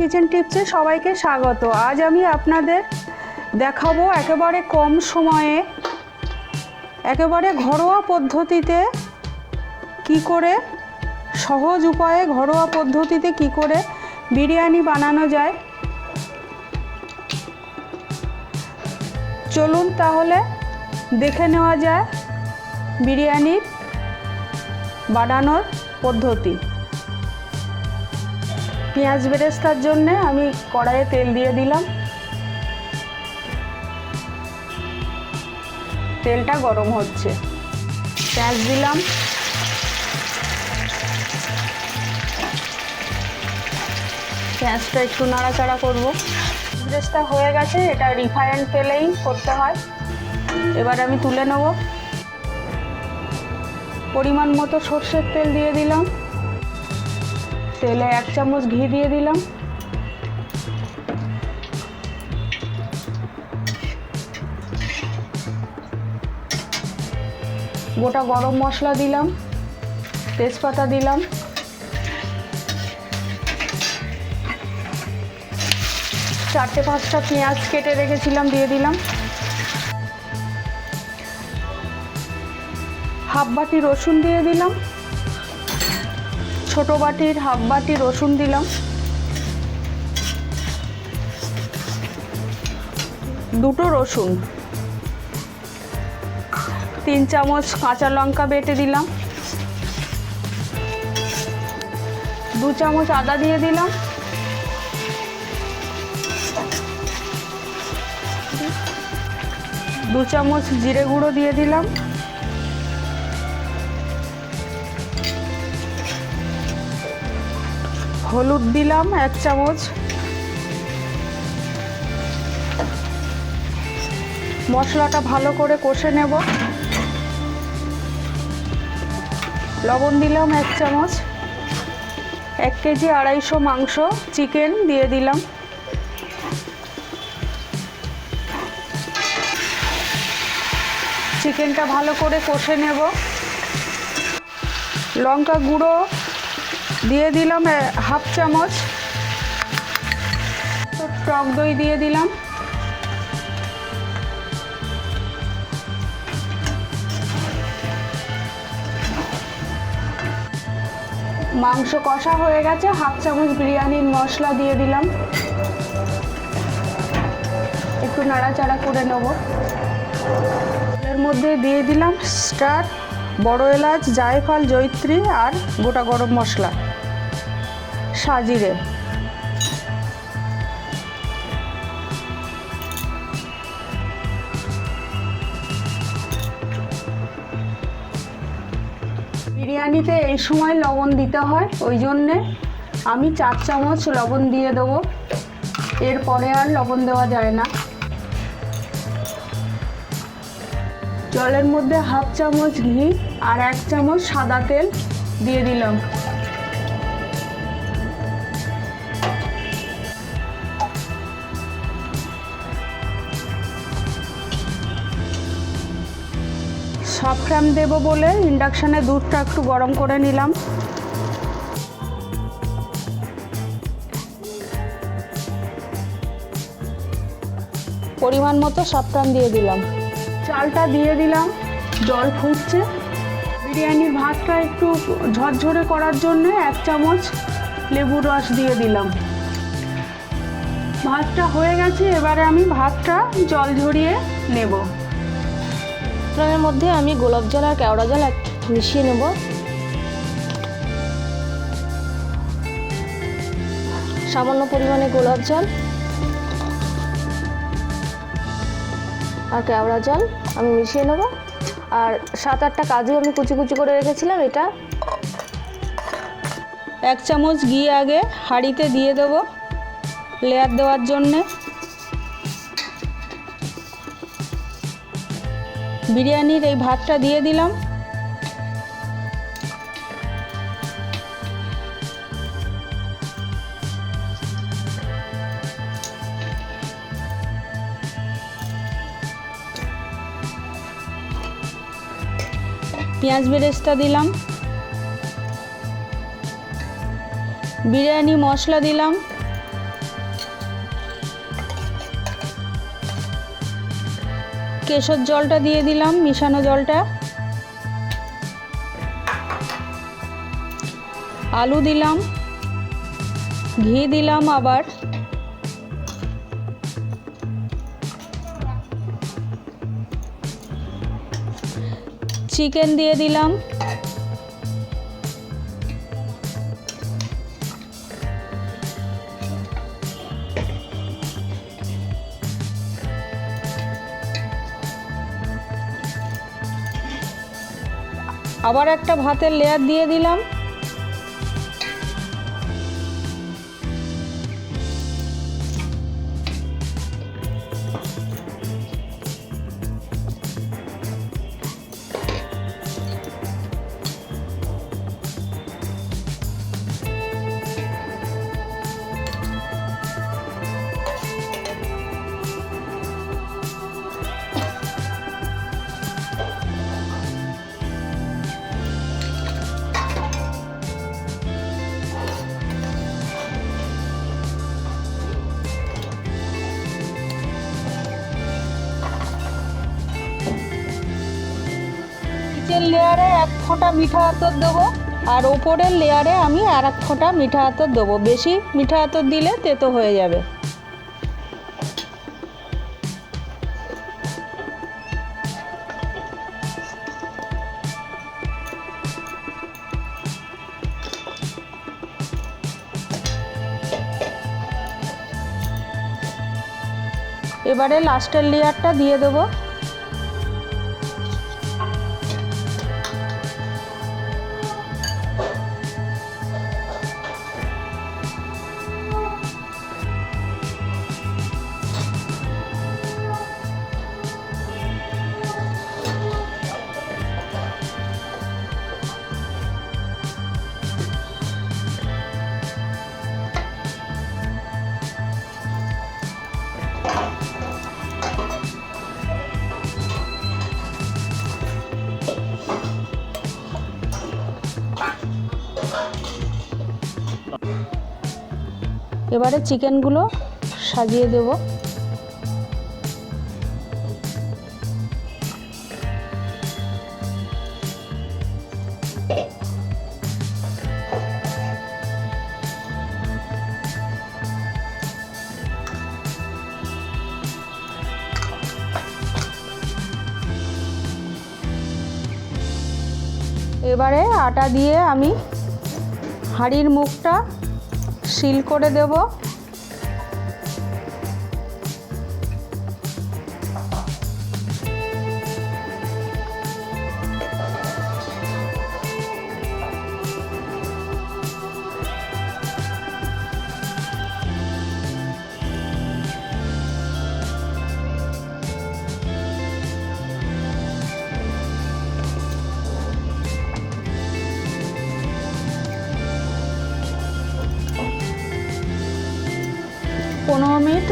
Kitchen টিপসে সবাইকে স্বাগত। আজ আমি আপনাদের দেখাবো একেবারে কম সময়ে, একেবারে ঘরোয়া পদ্ধতিতে কি করে, সহজ উপায়ে ঘরোয়া পদ্ধতিতে কি করে বিরিয়ানি বানানো যায়। চলুন তাহলে দেখে নেওয়া যায় বিরিয়ানির বানানোর পদ্ধতি। পেঁয়াজ বেরেস্তার জন্যে আমি কড়াইয়ে তেল দিয়ে দিলাম। তেলটা গরম হচ্ছে। পেঁয়াজ দিলাম। পেঁয়াজটা একটু নাড়াচাড়া করব। বেরেস্তা হয়ে গেছে, এটা রিফাইন্ড তেলেই করতে হয়। এবার আমি তুলে নেব। পরিমাণ মতো সর্ষের তেল দিয়ে দিলাম। তেলে এক চামচ ঘি দিয়ে দিলাম। গোটা গরম মশলা দিলাম, তেজপাতা দিলাম। চারটে পাঁচটা পেঁয়াজ কেটে রেখেছিলাম, দিয়ে দিলাম। হাফ বাটি রসুন দিয়ে দিলাম। ছোট বাটির হাফ বাটি রসুন দিলাম। দুটো রসুন। তিন চামচ কাঁচা লঙ্কা বেটে দিলাম। দু চামচ আদা দিয়ে দিলাম। দু চামচ জিরে গুঁড়ো দিয়ে দিলাম। হলুদ দিলাম এক চামচ। মশলাটা ভালো করে কষে নেব। লবণ দিলাম এক চামচ। এক কেজি আড়াইশো মাংস চিকেন দিয়ে দিলাম। চিকেনটা ভালো করে কষে নেব। লঙ্কা গুঁড়ো দিয়ে দিলাম হাফ চামচ। টক দই দিয়ে দিলাম। মাংস কষা হয়ে গেছে, হাফ চামচ বিরিয়ানির মশলা দিয়ে দিলাম। একটু নাড়াচাড়া করে নেব। এর মধ্যে দিয়ে দিলাম স্টার, বড় এলাচ, জায়ফল জৈত্রী আর গোটা গরম মশলা। সাজিরে বিরিয়ানিতে এই সময় লবণ দিতে হয়, ওই জন্যে আমি চার চামচ লবণ দিয়ে দেবো। এরপরে আর লবণ দেওয়া যায় না। জলের মধ্যে হাফ চামচ ঘি আর এক চামচ সাদা তেল দিয়ে দিলাম। সাফরান দেবো বলে ইন্ডাকশানে দুধটা একটু গরম করে নিলাম। পরিমাণ মতো সাফরান দিয়ে দিলাম। চালটা দিয়ে দিলাম, জল ফুটছে। বিরিয়ানির ভাতটা একটু ঝরঝরে করার জন্য এক চামচ লেবুর রস দিয়ে দিলাম। ভাতটা হয়ে গেছে, এবারে আমি ভাতটা জল ঝরিয়ে নেব। ফোড়নের মধ্যে আমি গোলাপ জল আর কেওড়া জল এক মিশিয়ে নেব। সামান্য পরিমাণে গোলাপ জল আর কেওড়া জল আমি মিশিয়ে নেব। আর সাত আটটা কাজু আমি কুচি কুচি করে রেখেছিলাম এটা। এক চামচ ঘি আগে হাঁড়িতে দিয়ে দেবো লেয়ার দেওয়ার জন্যে। বিরিয়ানির এই ভাতটা দিয়ে দিলাম। পেঁয়াজ বেরেস্তা দিলাম। বিরিয়ানি মশলা দিলাম। কেশর জলটা দিয়ে দিলাম মিশানো জলটা। আলু দিলাম ঘি দিলাম আবার। চিকেন দিয়ে দিলাম। আবার একটা ভাতের লেয়ার দিয়ে দিলাম। নিচের লেয়ারে এক ফোঁটা মিঠা আতর দেবো, আর ওপরের লেয়ারে আমি আর এক ফোঁটা মিঠা আতর দেবো। বেশি মিঠা আতর দিলে তেতো হয়ে যাবে। এবারে লাস্টের লেয়ারটা দিয়ে দেবো। এবারে চিকেনগুলো সাজিয়ে দেব। এবারে আটা দিয়ে আমি হাঁড়ির মুখটা সিল করে দেব।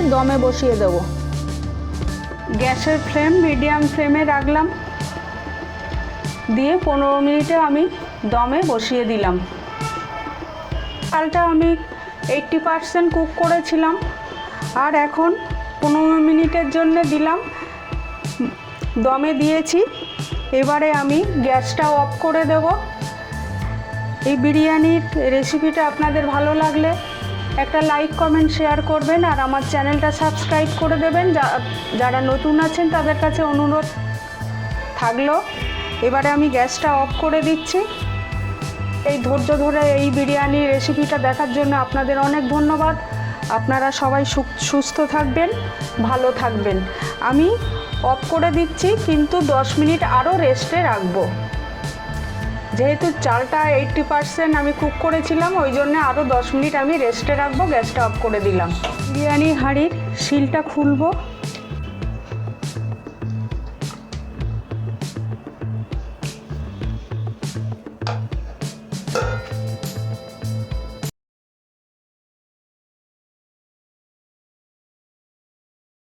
দমে বসিয়ে দেব। গ্যাসের ফ্লেম মিডিয়াম ফ্লেমে রাখলাম। দিয়ে পনেরো মিনিটে আমি দমে বসিয়ে দিলাম। চালটা আমি এইট্টি পারসেন্ট কুক করেছিলাম। আর এখন পনেরো মিনিটের জন্য দিলাম। দমে দিয়েছি। এবারে আমি গ্যাসটা অফ করে দেব। এই বিরিয়ানির রেসিপিটা আপনাদের ভালো লাগলে একটা লাইক কমেন্ট শেয়ার করবেন আর আমার চ্যানেলটা সাবস্ক্রাইব করে দেবেন। যারা নতুন আছেন, তাদের কাছে অনুরোধ থাকল। এবারে আমি গ্যাসটা অফ করে দিচ্ছি। এই ধৈর্য ধরে এই বিরিয়ানির রেসিপিটা দেখার জন্য আপনাদের অনেক ধন্যবাদ। আপনারা সবাই সুস্থ থাকবেন, ভালো থাকবেন। আমি অফ করে দিচ্ছি, কিন্তু দশ মিনিট আরও রেস্টে রাখব। যেহেতু চালটা এইট্টি পার্সেন্ট আমি কুক করেছিলাম, ওই জন্য আরও দশ মিনিট আমি রেস্টে রাখব, গ্যাসটা অফ করে দিলাম। বিরিয়ানি হাঁড়ির শিলটা খুলবো।